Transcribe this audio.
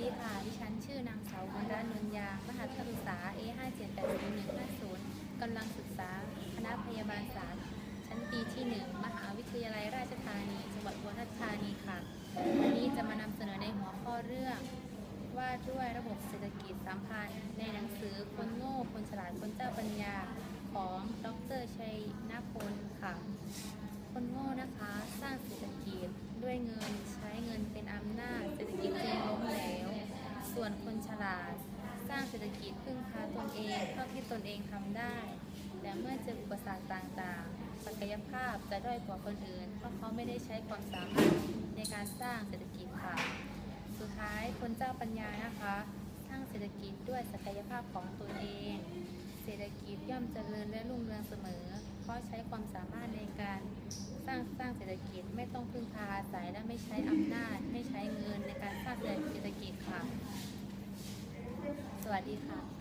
ดีค่ะ ดิฉันชื่อนางสาววรรณนนยาง มหาศึกษา A5780150 กำลังศึกษาคณะพยาบาลศาสตร์ชั้นปีที่ 1 มหาวิทยาลัยราชธานี จังหวัดอุบลราชธานีค่ะ วันนี้จะมานำเสนอในหัวข้อเรื่อง ว่าด้วยระบบเศรษฐกิจสัมพันธ์ ในหนังสือคนโง่ คนฉลาด คนเจ้าปัญญาของดรชัยนพลค่ะ คนโง่ ส่วนคนฉลาด สร้างเศรษฐกิจพึ่งพาตนเองเท่าที่ตนเองทำได้ แต่เมื่อเจออุปสรรคต่างๆ ศักยภาพจะด้อยกว่าคนอื่น เพราะเขาไม่ได้ใช้ความสามารถในการสร้างเศรษฐกิจค่ะ สุดท้ายคนเจ้าปัญญานะคะ สร้างเศรษฐกิจด้วยศักยภาพของตนเอง เศรษฐกิจย่อมเจริญและรุ่งเรืองเสมอ เพราะใช้ความสามารถในการสร้างสร้างเศรษฐกิจไม่ต้องพึ่งพาอาศัยและไม่ใช้อำนาจไม่ใช้เงินในการสร้างเศรษฐกิจค่ะ ส วัสดีค่ะ